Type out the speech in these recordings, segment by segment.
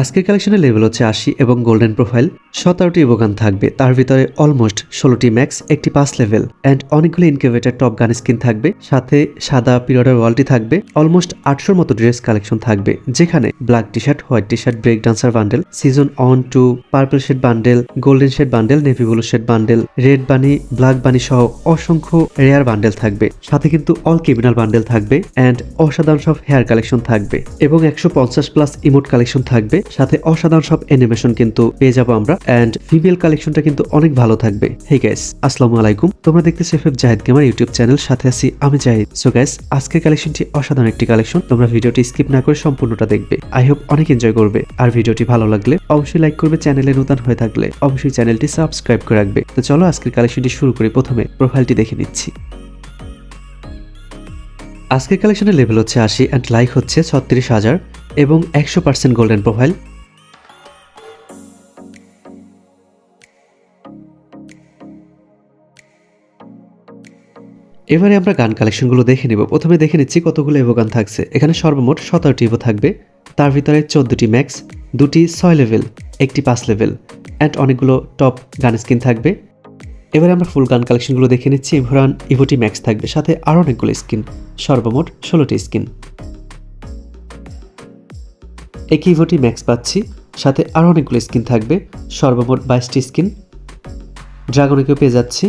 আজকের কালেকশনের লেভেল হচ্ছে আশি এবং গোল্ডেন প্রোফাইল সতেরোটি ইবোগান থাকবে, তার ভিতরে অলমোস্ট ষোলোটি ম্যাক্স একটি পাস লেভেল অ্যান্ড অনেকগুলো ইনকিউবেটার টপ গান স্কিন থাকবে, সাথে সাদা পিরিয়ডের ওয়ালটি থাকবে। অলমোস্ট আটশোর মতো ড্রেস কালেকশন থাকবে, যেখানে black T shirt white T shirt break dancer bundle season on two purple shade bundle golden shade bundle navy blue shade bundle red bunny black bunny সহ অসংখ্য রেয়ার বান্ডেল থাকবে। সাথে কিন্তু all criminal bundle থাকবে and অসাধারণ সব hair collection থাকবে। এবং একশো পঞ্চাশ প্লাস ইমোট কালেকশন থাকবে। সাথে অসাধারণ সব অ্যানিমেশন কিন্তু পেয়ে যাব আমরা। অ্যান্ড ফিমেল কালেকশনটা কিন্তু অনেক ভালো থাকবে। হে গ্যাস আসসালামু আলাইকুম। তোমরা দেখতে সেফেফ জাহিদ গেমার ইউটিউব চ্যানেল সাথে আছি আমি জাহিদ সো গ্যাস আজকের কালেকশনটি অসাধারণ একটি কালেকশন তোমরা ভিডিওটি স্কিপ না করে সম্পূর্ণটা দেখবে। আই হোপ অনেক এনজয় করবে। আর ভিডিওটি ভালো লাগলে অবশ্যই লাইক করবে চ্যানেলে নতুন হয়ে থাকলে। অবশ্যই চ্যানেলটি সাবস্ক্রাইব করে রাখবে। তো চলো আজকের কালেকশনটি শুরু করি। প্রথমে প্রোফাইলটি দেখে নিচ্ছি। আজকের কালেকশনের লেভেল হচ্ছে আশি অ্যান্ড লাইক হচ্ছে ছত্রিশ হাজার। এবং একশো পার্সেন্ট গোল্ডেন প্রোফাইল এবারে আমরা গান কালেকশনগুলো দেখে নেব। প্রথমে দেখে নিচ্ছি কতগুলো এভো গান থাকছে। এখানে সর্বমোট সতেরোটি এভো থাকবে। তার ভিতরে চোদ্দোটি ম্যাক্স দুটি ছয় লেভেল একটি পাঁচ লেভেল অ্যান্ড অনেকগুলো টপ গান স্কিন থাকবে। এবারে আমরা ফুল গান কালেকশনগুলো দেখে নিচ্ছি। ইভরান ইভোটি ম্যাক্স থাকবে, সাথে আরও অনেকগুলো স্কিন, সর্বমোট ষোলোটি স্কিন। একই ইভোটি ম্যাক্স পাচ্ছি, সাথে আরও অনেকগুলো স্কিন থাকবে, সর্বমোট বাইশটি স্কিন ড্রাগনেকেও পেয়ে যাচ্ছি।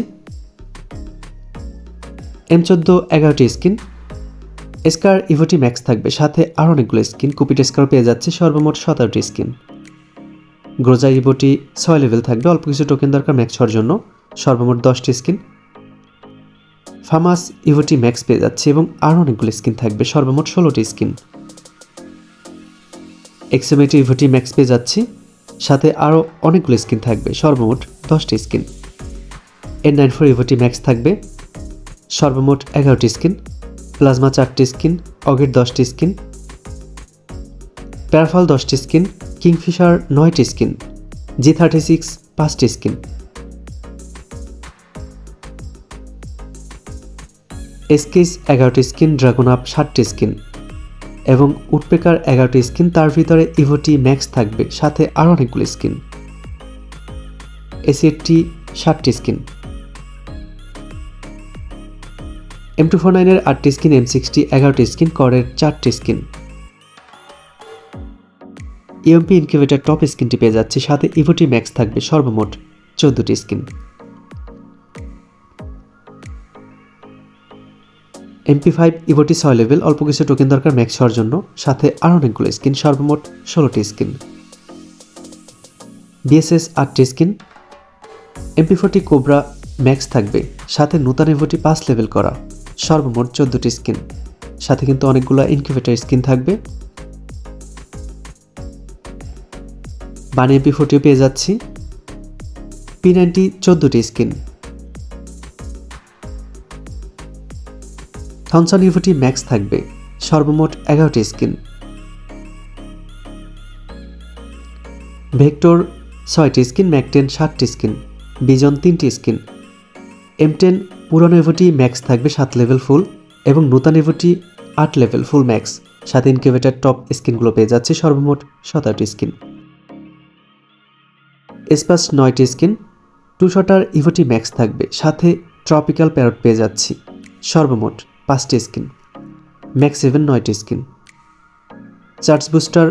এম চোদ্দ এগারোটি স্কিন স্কার ইভোটি ম্যাক্স থাকবে, সাথে আরও অনেকগুলো স্কিন কুপিট স্কার পেয়ে যাচ্ছে, সর্বমোট সতেরোটি স্কিন গ্রোজা ইভোটি ছয় লেভেল থাকবে, অল্প কিছু টোকেন দরকার ম্যাক্স হওয়ার জন্য, সর্বমোট দশটি স্কিন ফামাস ইভোটি ম্যাক্স পেয়ে যাচ্ছে, এবং আরও অনেকগুলো স্কিন থাকবে, সর্বমোট ষোলোটি স্কিন এক্সএমএটি ইভোটি ম্যাক্স পেয়ে যাচ্ছি। সাথে আরও অনেকগুলো স্কিন থাকবে, সর্বমোট দশটি স্কিন এন নাইন ফোর ইভোটি ম্যাক্স থাকবে, সর্বমোট এগারোটি স্কিন প্লাজমা চারটি স্কিন অগেট দশটি স্কিন প্যারাফল দশটি স্কিন কিংফিশার নয়টি স্কিন জি থার্টি সিক্স পাঁচটি স্কিন এসকেস এগারোটি স্কিন ড্রাগন আপ ষাটটি স্কিন এবং উডপেকার এগারোটি স্কিন, তার ভিতরে ইভোটি ম্যাক্স থাকবে, সাথে আরও অনেকগুলো স্কিন। এসিএটি ষাটটি স্কিন। এম টু ফোর নাইনের আটটি স্কিন, এম সিক্সটি এগারোটি স্কিন, করের চারটি skin. E M P incubator top স্কিনটি পেয়ে যাচ্ছে, সাথে ইভোটি ম্যাক্স থাকবে সর্বমোট চোদ্দটি স্কিন। এমপি ফাইভ ইভোটি ছয় লেভেল অল্প কিছু টোকেন দরকার ম্যাক্স হওয়ার জন্য। সাথে আরও অনেকগুলো স্কিন সর্বমোট ষোলোটি স্কিন বিএসএস আটটি skin MP forty cobra max থাকবে। সাথে নূতন ইভোটি পাঁচ লেভেল করা। সর্বমোট চোদ্দোটি স্কিন সাথে কিন্তু অনেকগুলো ইনকিউবেটার স্কিন থাকবে। বানি এমপি ফোরটিও পেয়ে যাচ্ছি। পি নাইনটি চোদ্দোটি স্কিন ইভোটি ম্যাক্স থাকবে, সর্বমোট এগারোটি স্কিন ভেক্টর, ছয়টি স্কিন ম্যাকটেন ষাটটি স্কিন বিজন তিনটি স্কিন এম টেন, পুরনো এভোটি ম্যাক্স থাকবে, সাত লেভেল ফুল এবং নূতন এভোটি আট লেভেল ফুল ম্যাক্স। সাথে ইনকিউবেটার টপ স্কিনগুলো পেয়ে যাচ্ছে, সর্বমোট সতেরোটি স্কিন স্পাস, নয়টি স্কিন টু শটার ইভোটি ম্যাক্স থাকবে, সাথে ট্রপিক্যাল প্যারট পেয়ে যাচ্ছি, সর্বমোট। পাঁচটি স্কিন, ম্যাক্স সেভেন নয়টি স্কিন, চার্জ বুস্টার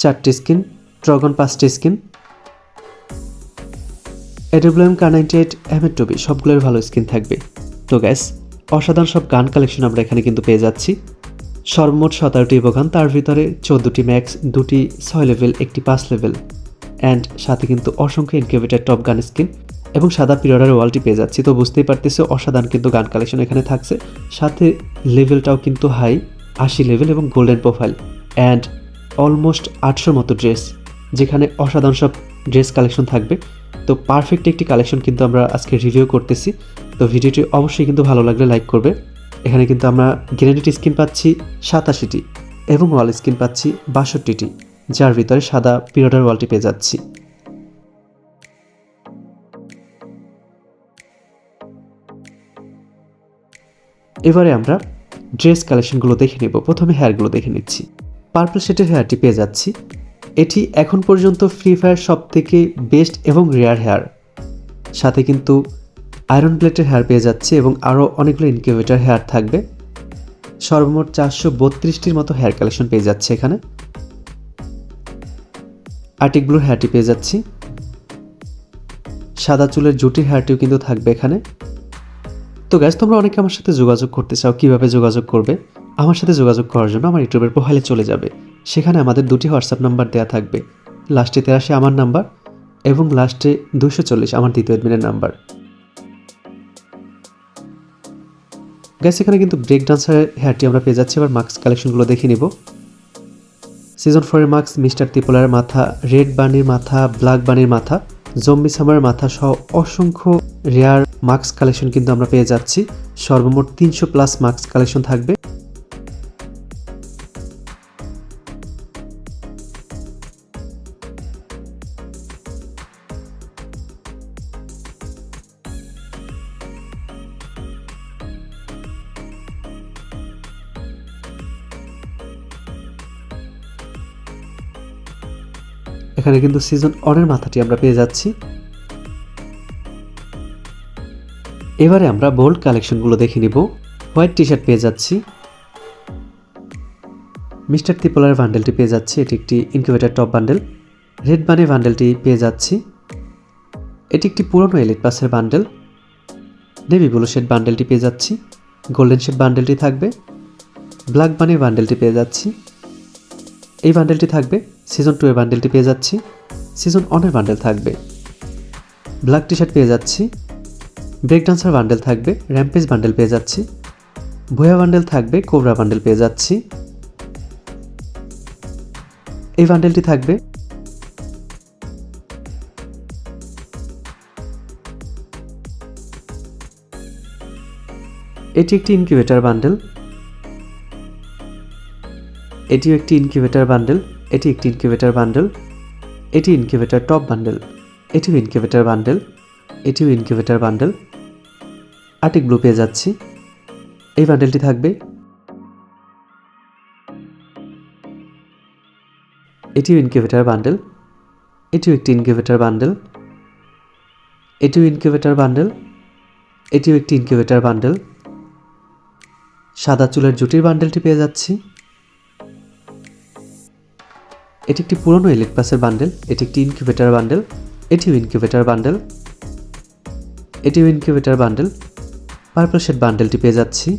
চারটি স্কিন, ড্রাগন পাঁচটি skin, AWM kar ninety eight, M টবি সবগুলোর ভালো স্কিন থাকবে। তো গ্যাস অসাধারণ সব গান কালেকশন আমরা এখানে কিন্তু পেয়ে যাচ্ছি। সর্বমোট সতেরোটি গান তার ভিতরে চোদ্দোটি ম্যাক্স, দুটি ছয় লেভেল একটি পাঁচ লেভেল অ্যান্ড সাথে কিন্তু অসংখ্য ইনকিউবেটার টপ গান স্কিন এবং সাদা পিরিয়ডের ওয়ালটি পেয়ে যাচ্ছি। তো বুঝতেই পারতেছে, অসাধারণ কিন্তু গান কালেকশন এখানে থাকছে। সাথে লেভেলটাও কিন্তু হাই আশি লেভেল এবং গোল্ডেন প্রোফাইল অ্যান্ড অলমোস্ট আটশোর মতো ড্রেস যেখানে অসাধারণ সব ড্রেস কালেকশন থাকবে। তো পারফেক্ট একটি কালেকশন কিন্তু আমরা আজকে রিভিউ করতেছি। তো ভিডিওটি অবশ্যই কিন্তু ভালো লাগলে লাইক করবে। এখানে কিন্তু আমরা গ্রেনেড স্কিন পাচ্ছি, সাতাশিটি এবং ওয়াল স্কিন পাচ্ছি, বাষট্টিটি, যার ভিতরে সাদা পিরিয়ডের ওয়ালটি পেয়ে যাচ্ছি। এবারে আমরা ড্রেস কালেকশনগুলো দেখে নেব। প্রথমে হেয়ারগুলো দেখে নিচ্ছি। পার্পল শেডের হেয়ারটি পেয়ে যাচ্ছি। এটি এখন পর্যন্ত ফ্রি ফায়ার সব থেকে বেস্ট এবং রেয়ার হেয়ার সাথে কিন্তু আয়রন প্লেটের হেয়ার পেয়ে যাচ্ছে এবং আরও অনেকগুলো ইনকিউবেটার হেয়ার থাকবে। সর্বমোট চারশো বত্রিশটির মতো হেয়ার কালেকশন পেয়ে যাচ্ছে এখানে। আর্টিক ব্লুর হেয়ারটি পেয়ে যাচ্ছি। সাদা চুলের জুটির হেয়ারটিও কিন্তু থাকবে এখানে। তো গ্যাস তোমরা অনেকে আমার সাথে যোগাযোগ করতে চাও, কীভাবে যোগাযোগ করবে? আমার সাথে যোগাযোগ করার জন্য আমার ইউটিউবের প্রোফাইলে চলে যাবে। সেখানে আমাদের দুটি হোয়াটসঅ্যাপ নাম্বার দেওয়া থাকবে। লাস্টে তেরাশি, আমার নাম্বার এবং লাস্টে দুশো চল্লিশ, আমার দ্বিতীয় অ্যাডমিনের নাম্বার গ্যাস এখানে কিন্তু ব্রেক ডান্সারের হেয়ারটি আমরা পেয়ে যাচ্ছি। এবার মাস্ক কালেকশনগুলো দেখে নিব। সিজন ফোরের মাস্ক মিস্টার ত্রিপোলার মাথা রেড বানির মাথা ব্ল্যাক বানির মাথা। জম্বি সামারের মাথা সহ অসংখ্য রেয়ার মাস্ক কালেকশন কিন্তু আমরা পেয়ে যাচ্ছি। সর্বমোট তিনশো প্লাস মাস্ক কালেকশন থাকবে। এখানে কিন্তু সিজন অনের মাথাটি আমরা পেয়ে যাচ্ছি। এবারে আমরা বোল্ড কালেকশনগুলো দেখে নিব। হোয়াইট টি শার্ট পেয়ে যাচ্ছি। মিস্টার ত্রিপোলার বান্ডেলটি পেয়ে যাচ্ছি। এটি একটি incubator top bundle red bunny বান্ডেলটি পেয়ে যাচ্ছি। এটি একটি পুরনো এলিট পাসের বান্ডেল নেভি ব্লু শেড বান্ডেলটি পেয়ে যাচ্ছি। গোল্ডেন শেড বান্ডেলটি থাকবে। ব্ল্যাক বানির বান্ডেলটি পেয়ে যাচ্ছি। এই বান্ডেলটি থাকবে। সিজন টু এর বান্ডেলটি পেয়ে যাচ্ছি। সিজন ওয়ানের বান্ডেল থাকবে। ব্ল্যাক টি শার্ট পেয়ে যাচ্ছি। ব্রেক ডান্সার বান্ডেল থাকবে। র্যাম্পেজ বান্ডেল পেয়ে যাচ্ছি। ভুয়া বান্ডেল থাকবে। কোবরা বান্ডেল পেয়ে যাচ্ছি। এই বান্ডেলটি থাকবে। এটি একটি ইনকিউবেটার বান্ডেল এটিও একটি ইনকিউবেটার বান্ডেল এটি একটি ইনকিউবেটার বান্ডেল এটি ইনকিউবেটার টপ বান্ডেল এটিও ইনকিউবেটার বান্ডেল এটিও ইনকিউবেটার বান্ডেল আর্টিক ব্লু পেয়ে যাচ্ছি। এই বান্ডেলটি থাকবে। এটিও ইনকিউবেটার বান্ডেল এটিও একটি ইনকিউবেটার বান্ডেল এটিও ইনকিউবেটার বান্ডেল এটিও একটি ইনকিউবেটার বান্ডেল সাদা চুলের জুটির বান্ডেলটি পেয়ে যাচ্ছি। এটি একটি পুরনো এলিট পাসের বান্ডেল, এটি একটি ইনকিউবেটার বান্ডেল, এটিও ইনকিউবেটার বান্ডেল। এটিও ইনকিউবেটার বান্ডেল। পার্পল শেড বান্ডেলটি পেয়ে যাচ্ছি।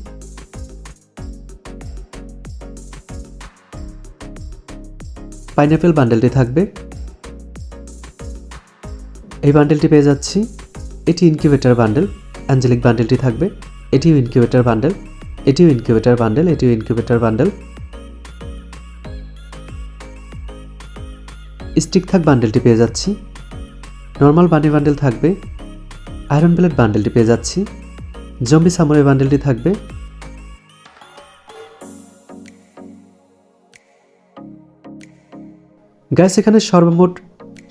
পাইনাপেল বান্ডেলটি থাকবে। এই বান্ডেলটি পেয়ে যাচ্ছি। এটি ইনকিউবেটার বান্ডেল অ্যাঞ্জেলিক বান্ডেলটি থাকবে। এটিও ইনকিউবেটার বান্ডেল, এটিও ইনকিউবেটার বান্ডেল, এটিও ইনকিউবেটার বান্ডেল। স্টিক থাক বান্ডেলটি পেয়ে যাচ্ছি। নর্মাল বানি বান্ডেল থাকবে। আয়রন ব্লেড বান্ডেলটি পেয়ে যাচ্ছি। জম্বি সামুরাই বান্ডেলটি থাকবে। গ্যাস এখানে সর্বমোট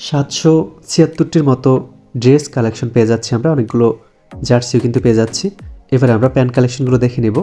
সাতশো ছিয়াত্তরটির মতো ড্রেস কালেকশন পেয়ে যাচ্ছি আমরা। অনেকগুলো জার্সিও কিন্তু পেয়ে যাচ্ছি। এবারে আমরা প্যান্ট কালেকশনগুলো দেখে নেব।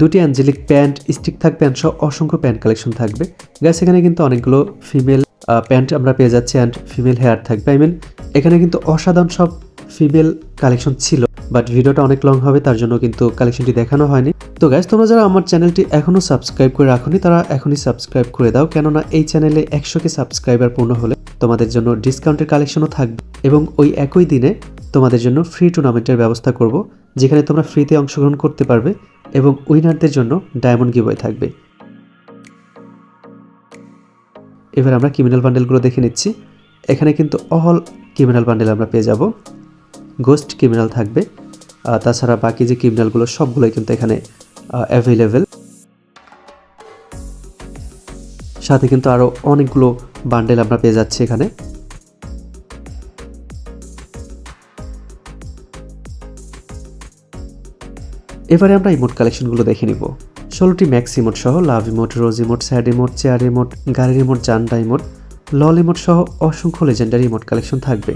দুটি অ্যাঞ্জেলিক প্যান্ট, স্টিক থাক প্যান্ট সহ অসংখ্য প্যান্ট কালেকশন থাকবে। গ্যাস এখানে কিন্তু অনেকগুলো ফিমেল প্যান্ট আমরা পেয়ে যাচ্ছি অ্যান্ড ফিমেল হেয়ার থাকবে আই মিন এখানে কিন্তু অসাধারণ সব ফিমেল কালেকশন ছিল বাট ভিডিওটা অনেক লং হবে, তার জন্য কিন্তু কালেকশনটি দেখানো হয়নি। তো গ্যাস তোমরা যারা আমার চ্যানেলটি এখনও সাবস্ক্রাইব করে রাখোনি, তারা এখনই সাবস্ক্রাইব করে দাও, কেননা এই চ্যানেলে একশো কে সাবস্ক্রাইবার পূর্ণ হলে তোমাদের জন্য ডিসকাউন্টের কালেকশনও থাকবে, এবং ওই একই দিনে তোমাদের জন্য ফ্রি টুর্নামেন্টের ব্যবস্থা করব, যেখানে তোমরা ফ্রিতে অংশগ্রহণ করতে পারবে, এবং উইনারদের জন্য ডায়মন্ড গিবয় থাকবে। এবার আমরা ক্রিমিনাল বান্ডেলগুলো দেখে নিচ্ছি। এখানে কিন্তু অল ক্রিমিনাল বান্ডেল আমরা পেয়ে যাব। গোস্ট ক্রিমিনাল থাকবে। তাছাড়া বাকি যে ক্রিমিনালগুলো সবগুলোই কিন্তু এখানে অ্যাভেলেবেল সাথে কিন্তু আরও অনেকগুলো বান্ডেল আমরা পেয়ে যাচ্ছি এখানে। এবারে আমরা ইমোট কালেকশনগুলো দেখে নিব। ষোলোটি ম্যাক্স ইমোট সহ love emote, rose emote, sad emote, chair emote, গাড়ির ইমোট, জান্ডা ইমোট, লল ইমোট সহ অসংখ্য লেজেন্ডারি ইমোট কালেকশন থাকবে।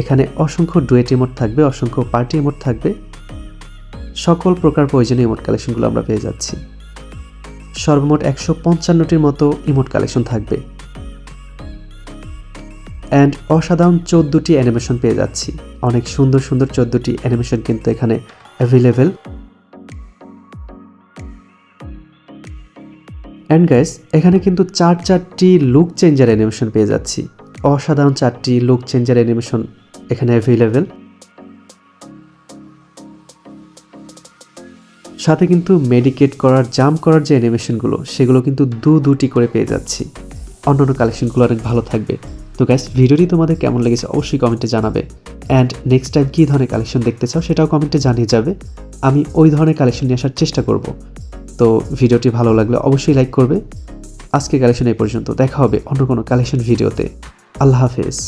এখানে অসংখ্য ডুয়েট ইমোট থাকবে, অসংখ্য পার্টি ইমোট থাকবে। সকল প্রকার প্রয়োজনীয় ইমোট কালেকশনগুলো আমরা পেয়ে যাচ্ছি। সর্বমোট একশো পঞ্চান্নটির মতো ইমোট কালেকশন থাকবে। অ্যান্ড অসাধারণ চোদ্দোটি অ্যানিমেশন পেয়ে যাচ্ছি। অনেক সুন্দর সুন্দর চোদ্দোটি অ্যানিমেশন কিন্তু এখানে অ্যাভেলেবেল অ্যান্ড গাইস এখানে কিন্তু চার চারটি লুক চেঞ্জার অ্যানিমেশন পেয়ে যাচ্ছি। অসাধারণ চারটি লুক চেঞ্জার অ্যানিমেশন এখানে অ্যাভেলেবেল সাথে কিন্তু মেডিকেট করার জাম্প করার যে অ্যানিমেশনগুলো সেগুলো কিন্তু দু দুটি করে পেয়ে যাচ্ছি। অন্যান্য কালেকশনগুলো অনেক ভালো থাকবে। তো গ্যাস ভিডিওটি তোমাদের কেমন লেগেছে অবশ্যই কমেন্টে জানাবে। অ্যান্ড নেক্সট টাইম কী ধরনের কালেকশন দেখতে চাও, সেটাও কমেন্টে জানিয়ে যাবে। আমি ওই ধরনের কালেকশন নিয়ে আসার চেষ্টা করব। তো ভিডিওটি ভালো লাগলে অবশ্যই লাইক করবে। আজকে কালেকশন এই পর্যন্ত। দেখা হবে অন্য কোনো কালেকশন ভিডিওতে আল্লাহ হাফেজ।